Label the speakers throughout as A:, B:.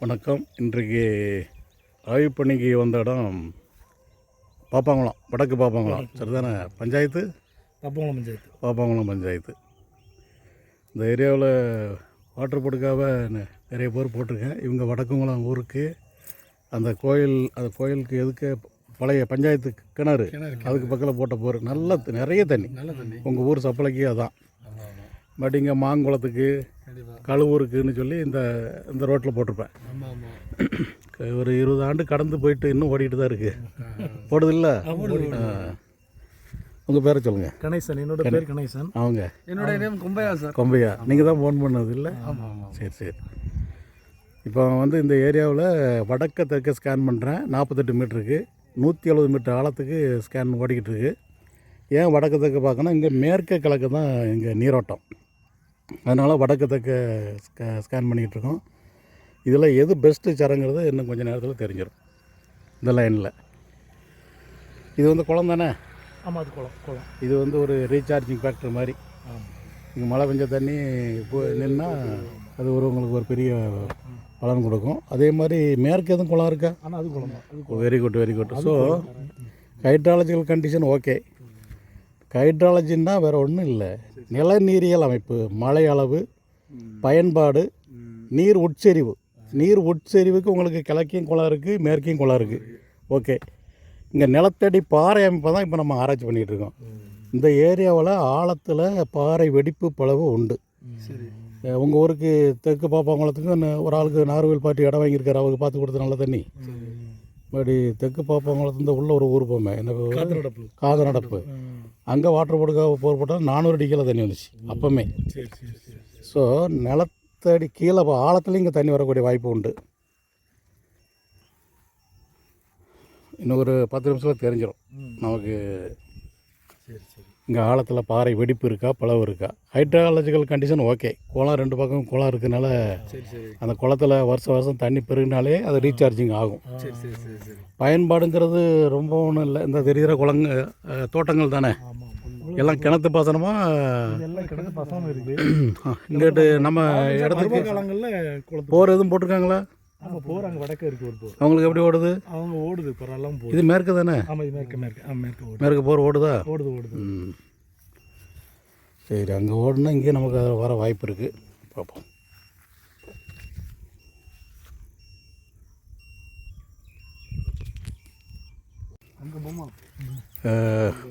A: வணக்கம். இன்றைக்கு ஆய்வு பணிக்கு வந்த இடம் பாப்பாங்குளம் வடக்கு பாப்பாங்குளம். சரிதானே? பஞ்சாயத்து?
B: தப்பங்குளம் பஞ்சாயத்து.
A: பாப்பாங்குளம் பஞ்சாயத்து. இந்த ஏரியாவில் வாட்டர் போட்டுக்காக நிறைய பேர் போட்டிருக்கேன். இவங்க வடக்குங்குளம் ஊருக்கு. அந்த கோயில் அந்த கோயிலுக்கு எதுக்கு? பழைய பஞ்சாயத்து கிணறு. அதுக்கு பக்கத்தில் போட்ட போர். நல்ல நிறைய தண்ணி.
B: நல்ல தண்ணி.
A: உங்கள் ஊர் சப்ளைக்கு அதான். பட் இங்கே மாங்குளத்துக்கு கழுவூருக்குன்னு சொல்லி இந்த இந்த ரோட்டில் போட்டிருப்பேன். ஒரு இருபது ஆண்டு கடந்து போயிட்டு இன்னும் ஓடிட்டு தான் இருக்குது போடுது இல்லை உங்கள் பேரை சொல்லுங்கள்
B: கணேசன் என்னோட பேர் கணேசன்.
A: அவங்க.
B: என்னோட நேம் கும்பையா சார்.
A: கொம்பையா. நீங்கள் தான் ஃபோன் பண்ணது இல்லை சரி சரி. இப்போ வந்து இந்த ஏரியாவில் வடக்க தெற்க ஸ்கேன் பண்ணுறேன் நாற்பத்தெட்டு மீட்டருக்கு நூற்றி எழுபது மீட்டர் ஆழத்துக்கு ஸ்கேன் ஓடிக்கிட்டு இருக்கு. ஏன் வடக்கு தெற்க பார்க்கணும் இங்கே மேற்க கிழக்கு தான் இங்கே நீரோட்டம். அதனால் வடக்கு தெற்க ஸ்கே ஸ்கேன் பண்ணிக்கிட்டு இருக்கோம் இதில் எது பெஸ்ட்டு சரங்கிறது இன்னும் கொஞ்சம் நேரத்தில் தெரிஞ்சிடும் இந்த லைனில் இது வந்து குளம் தானே?
B: ஆமாம் அது குளம் குளம்.
A: இது வந்து ஒரு ரீசார்ஜிங் ஃபேக்டர் மாதிரி. இங்கே மழை பெஞ்ச தண்ணி நின்னா அது ஒரு உங்களுக்கு ஒரு பெரிய பலன் கொடுக்கும். அதே மாதிரி மேற்கு எதுவும் குளம் இருக்கா?
B: ஆனால் அது குளம்
A: very good very good so hydrological condition okay ஹைட்ராலஜின்னா வேறு ஒன்றும் இல்லை. நிலநீரியல் அமைப்பு மழை அளவு பயன்பாடு நீர் உட்செறிவு. நீர் உட்செறிவுக்கு உங்களுக்கு கிழக்கையும் குளம் இருக்குது மேற்கையும் குளம் இருக்குது ஓகே இங்கே நிலத்தடி பாறை அமைப்பை தான் இப்போ நம்ம ஆராய்ச்சி பண்ணிகிட்டு இருக்கோம். இந்த ஏரியாவில் ஆழத்தில் பாறை வெடிப்பு பளவு உண்டு. உங்கள் ஊருக்கு தெற்கு பாப்பாங்குளத்துக்கு ஒரு ஆளுக்கு நார்வேல் பாட்டி இடம் வாங்கியிருக்காரு. அவருக்கு பார்த்து கொடுத்த நல்ல தண்ணி. மறுபடி தெற்கு பாப்பாங்குளத்துலேருந்து உள்ள ஒரு ஊர் போமே. என்ன?
B: காத்திரடப்பு
A: காதநடப்பு அங்கே வாட்டர் போர்டுக்காக போர் போட்டால் நானூறு அடி கீழே தண்ணி வந்துச்சு அப்போமே. ஸோ நிலத்தடி கீழே ஆழத்துலேயும் இங்கே தண்ணி வரக்கூடிய வாய்ப்பு உண்டு. இன்னும் ஒரு பத்து நிமிஷத்தில் தெரிஞ்சிடும். நமக்கு
B: சரி சரி.
A: இங்கே ஆழத்தில் பாறை வெடிப்பு இருக்கா பிளவு இருக்கா? ஹைட்ராலஜிக்கல் கண்டிஷன் ஓகே குளம் ரெண்டு பக்கம் குளம்
B: சரி
A: அந்த குளத்தில் வருஷம் வருஷம் தண்ணி பெருகினாலே அது ரீசார்ஜிங் ஆகும். பயன்பாடுங்கிறது ரொம்ப ஒன்றும் இல்லை. இந்த தெரிகிற குளங்க தோட்டங்கள் தானே? எல்லாம் கிணத்து பாசனமா? இங்கிட்டு நம்ம இடத்துக்கு போர் எதுவும் போட்டிருக்காங்களா?
B: ஆமாம் போர் அங்கே வடக்க இருக்கு ஒரு போர்.
A: அவங்களுக்கு எப்படி ஓடுது?
B: அவங்க ஓடுது பரவாயில்லாம போகுது.
A: இது மேற்கு தானே?
B: ஆமாம் இது மேற்கு மேற்கு. ஆ மேற்கு ஓடுது.
A: மேற்கு போர் ஓடுதா?
B: ஓடுது ஓடுது.
A: ம். சரி அங்கே ஓடுனா இங்கே நமக்கு அது வர வாய்ப்பு இருக்குது பார்ப்போம்
B: அங்கே போமா
A: அஹ்,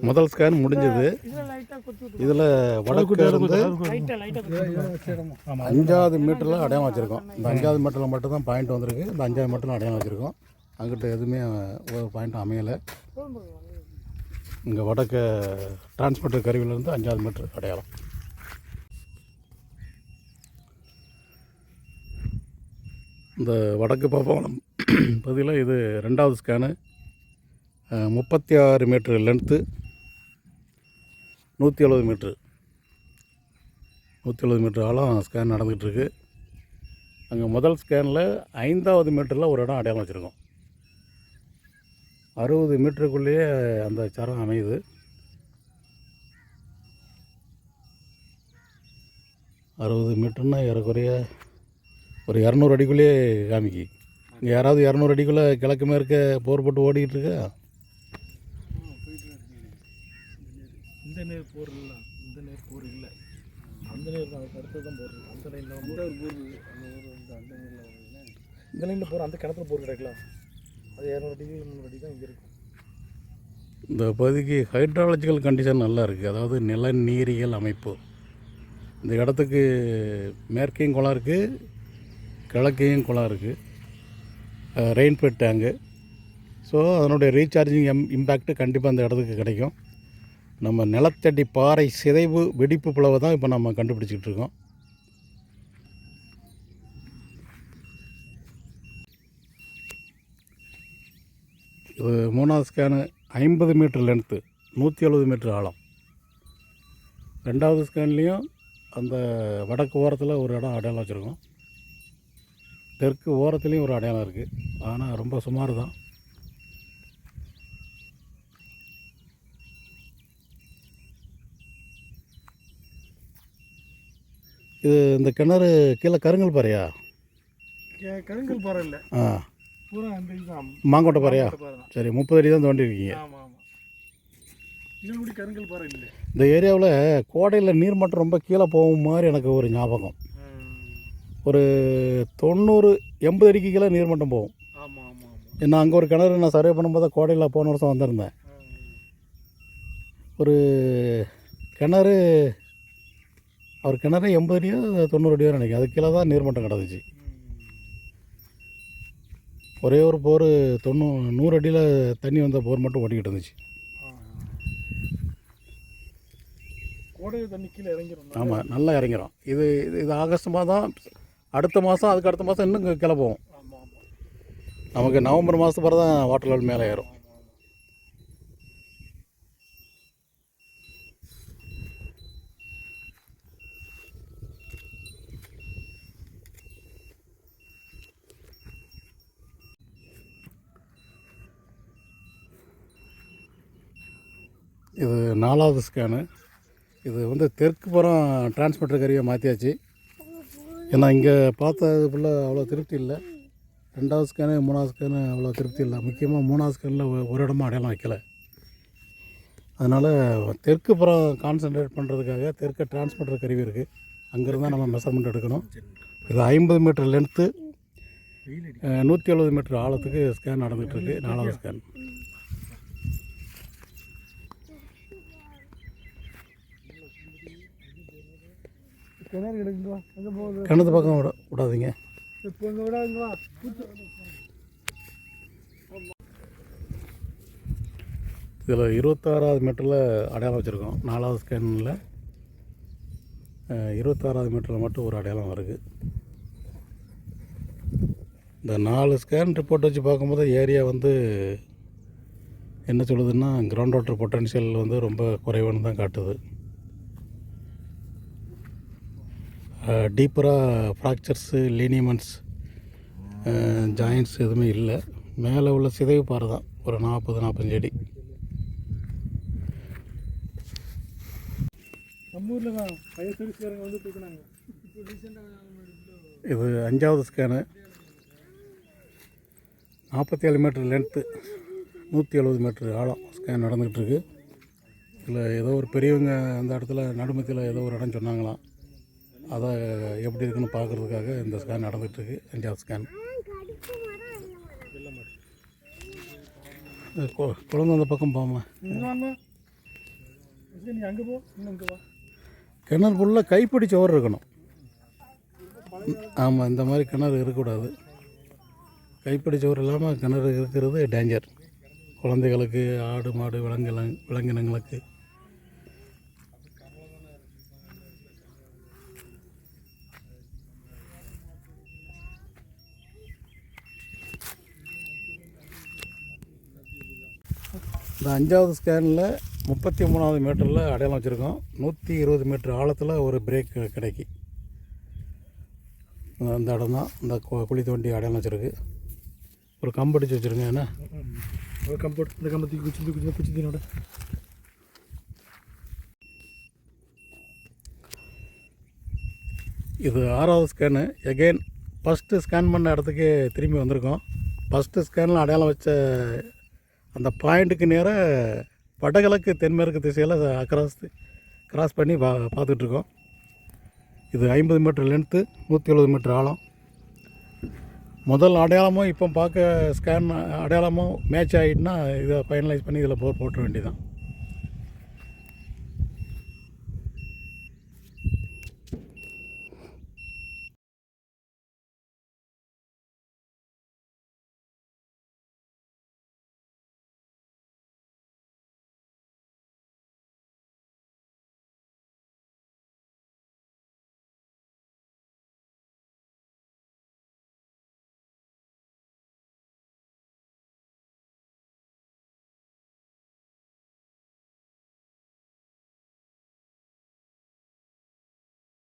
A: முதல் ஸ்கேன் முடிஞ்சது. இதில் வடக்கு இருந்து அஞ்சாவது மீட்டரில் அடையாளம் வச்சுருக்கோம். இந்த அஞ்சாவது மீட்டரில் மட்டும் தான் பாயிண்ட் வந்திருக்கு. இந்த அஞ்சாவது மீட்டரில் அடையாளம் வச்சுருக்கோம். அங்கிட்ட எதுவுமே ஒரு பாயிண்ட் அமையலை. இங்கே வடக்கு டிரான்ஸ்போர்ட் கருவியிலேருந்து அஞ்சாவது மீட்டர் அடையாளம். இந்த வடக்கு பாப்பாவளம் பகுதியில் இது ரெண்டாவது ஸ்கேனு முப்பத்தி ஆறு மீட்ரு லென்த்து நூற்றி எழுபது மீட்ரு நூற்றி எழுபது மீட்ரு ஆழம் ஸ்கேன் நடந்துகிட்ருக்கு. அங்கே முதல் ஸ்கேனில் ஐந்தாவது மீட்டரில் ஒரு இடம் அடையாளம் வச்சுருக்கோம். அறுபது மீட்டருக்குள்ளேயே அந்த சரம் அமையுது. அறுபது மீட்டர்னா ஏறக்குறைய ஒரு இரநூறு அடிக்குள்ளேயே காமிக்கி. இங்கே யாராவது இரநூறு அடிக்குள்ளே கிழக்கு மேற்க போர் போட்டு ஓடிக்கிட்டு இருக்கா?
B: இந்த நேர் போர் இல்லை இந்த நேர் போர் இல்லை. அந்த நேர் தான் அதுக்கு அடுத்து தான் போர். அந்த லைனில் வந்து ஒரு போர் அந்த ஊர் வந்து அந்த நேரில் இந்த லைனில் போகிற அந்த கிணத்துல போர் கிடைக்கலாம் அது இரநூறு அடி முந்நூறு அடி தான் இங்கே இருக்கும்
A: இந்த பகுதிக்கு ஹைட்ராலஜிக்கல் கண்டிஷன் நல்லா இருக்குது அதாவது நிலநீரியல் அமைப்பு. இந்த இடத்துக்கு மேற்கையும் குளம் இருக்குது கிழக்கையும் குளம் இருக்குது ரெயின்பெட் டேங்கு ஸோ அதனுடைய ரீசார்ஜிங் எம் இம்பேக்ட்டு கண்டிப்பாக அந்த இடத்துக்கு கிடைக்கும். நம்ம நிலத்தடி பாறை சிதைவு வெடிப்பு பிளவை தான் இப்போ நம்ம கண்டுபிடிச்சிக்கிட்டு இருக்கோம். மூணாவது ஸ்கேனு ஐம்பது மீட்டர் லென்த்து நூற்றி எழுபது மீட்டர் ஆழம். ரெண்டாவது ஸ்கேன்லேயும் அந்த வடக்கு ஓரத்தில் ஒரு இடம் அடையாளம் வச்சுருக்கோம். தெற்கு ஓரத்துலேயும் ஒரு அடையாளம் இருக்குது ஆனால் ரொம்ப சுமார் தான். இது இந்த கிணறு கீழே கருங்கல் பாறையா?
B: கருங்கல் பாறை இல்லை.
A: ஆ.
B: பூரா
A: மாங்கோட்டை பாறையா? சரி முப்பது அடி தான் தோண்டிருக்கீங்க
B: இன்னும் கருங்கல் பாறை இல்லை.
A: இந்த ஏரியாவில் கோடையில் நீர்மட்டம் ரொம்ப கீழே போகும் மாதிரி எனக்கு ஒரு ஞாபகம். ஒரு தொண்ணூறு எண்பது அடிக்கு கீழே நீர்மட்டம் போகும். ஏன்னா அங்கே ஒரு கிணறு நான் சர்வே பண்ணும்போது கோடையில் போன வருஷம் வந்திருந்தேன். ஒரு கிணறு அவர் கிணறு எண்பது அடியோ தொண்ணூறு அடியோ நினைக்கிறேன். அது கீழே தான் நீர்மட்டம் கிடந்துச்சு. ஒரே ஒரு போர் தொண்ணூ நூறு அடியில் தண்ணி வந்த போர் மட்டும் ஓட்டிக்கிட்டு இருந்துச்சு.
B: கோடை தண்ணி கீழே இறங்கிடும்
A: ஆமாம் நல்லா இறங்கிரும். இது இது இது ஆகஸ்ட் மாதம் அடுத்த மாதம் அதுக்கு அடுத்த மாதம் இன்னும்
B: ஆமாம்
A: நமக்கு நவம்பர் மாதத்து பிறகு தான் வாட்டர் லெவல் மேலே ஏறும். இது நாலாவது ஸ்கேனு இது வந்து தெற்கு புறம் டிரான்ஸ்மிட்டர் கருவியை மாற்றியாச்சு ஏன்னா இங்கே பார்த்தது ஃபுல்லாக அவ்வளோ திருப்தி இல்லை. ரெண்டாவது ஸ்கேனு மூணாவது ஸ்கேனு அவ்வளோ திருப்தி இல்லை. முக்கியமாக மூணாவது ஸ்கேனில் ஒரு இடமா அடையாளம் வைக்கல. அதனால் தெற்கு புறம் கான்சென்ட்ரேட் பண்ணுறதுக்காக தெற்கு டிரான்ஸ்மிட்டர் கருவி இருக்குது அங்கேருந்து தான் நம்ம மெஷர்மெண்ட் எடுக்கணும். இது ஐம்பது மீட்டர் லென்த்து நூற்றி எழுபது மீட்டர் ஆழத்துக்கு ஸ்கேன் நடந்துகிட்ருக்கு நாலாவது ஸ்கேன்
B: கிணறு கிடக்குங்க அங்கே போகுது
A: கிணத்து பக்கம் விட விடாதீங்க.
B: இப்போ இங்கே விடாதுங்க வா. பூத்து
A: இதில் இருபத்தாறாவது மீட்டரில் அடையாளம் வச்சுருக்கோம். நாலாவது ஸ்கேனில் இருபத்தாறாவது மீட்டரில் மட்டும் ஒரு அடையாளம் வருது. இந்த நாலு ஸ்கேன் ரிப்போர்ட் வச்சு பார்க்கும்போது ஏரியா வந்து என்ன சொல்லுதுன்னா கிரவுண்ட் வாட்டர் பொட்டன்ஷியல் வந்து ரொம்ப குறைவுன்னு தான் காட்டுது. டீப்பராக ஃப்ராக்சர்ஸு லீனியமெண்ட்ஸ் ஜாயின்ட்ஸ் எதுவுமே இல்லை. மேலே உள்ள சிதைவு பாறை தான். ஒரு நாற்பது நாற்பத்தஞ்சு அடி. இது அஞ்சாவது ஸ்கேனு நாற்பத்தி ஏழு மீட்டர் லென்த்து நூற்றி எழுபது மீட்டர் ஆழம் ஸ்கேன் நடந்துகிட்டு இருக்கு. இதில் ஏதோ ஒரு பெரியவங்க அந்த இடத்துல நடுமத்தியில் ஏதோ ஒரு இடம் சொன்னாங்களாம். அதை எப்படி இருக்குன்னு பார்க்குறதுக்காக இந்த ஸ்கேன் நடந்துகிட்ருக்கு. அஞ்சாவது ஸ்கேன் குழந்தை அந்த பக்கம் போமா
B: இங்கே வாங்க சரி நீ அங்கே போ. இன்னும் இங்கே வா.
A: கிணறு ஃபுல்லாக கைப்பிடி சோறு இருக்கணும். ஆமாம் இந்த மாதிரி கிணறு இருக்கக்கூடாது. கைப்பிடி சோறு இல்லாமல் கிணறு இருக்கிறது டேஞ்சர் குழந்தைகளுக்கு ஆடு மாடு விலங்கு விலங்கினங்களுக்கு இந்த அஞ்சாவது ஸ்கேனில் முப்பத்தி மூணாவது மீட்டரில் அடையாளம் வச்சுருக்கோம். நூற்றி இருபது மீட்டர் ஆழத்தில் ஒரு பிரேக் கிடைக்கி. அந்த இடம் தான் இந்த குழி தோண்டி அடையாளம் வச்சுருக்கு. ஒரு கம்படிச்சு வச்சுருங்க என்ன?
B: ஒரு கம்போட் இந்த கம்பத்துக்கு குச்சி குச்சி குச்சி தீனோட.
A: இது ஆறாவது ஸ்கேனு எகெயின் ஃபஸ்ட்டு ஸ்கேன் பண்ண இடத்துக்கு திரும்பி வந்திருக்கோம். ஃபஸ்ட்டு ஸ்கேனில் அடையாளம் வச்ச அந்த பாயிண்ட்டுக்கு நேராக வடகிழக்கு தென்மேற்கு திசையில் அக்ராஸ் கிராஸ் பண்ணி பா பார்த்துட்ருக்கோம். இது ஐம்பது மீட்டர் லென்த்து நூற்றி எழுபது மீட்டர் ஆழம். முதல் அடையாளமும் இப்போ பார்க்க ஸ்கேன் அடையாளமும் மேட்ச் ஆகிட்டுனா இதை ஃபைனலைஸ் பண்ணி இதில் போர் போட்டுற வேண்டியதான்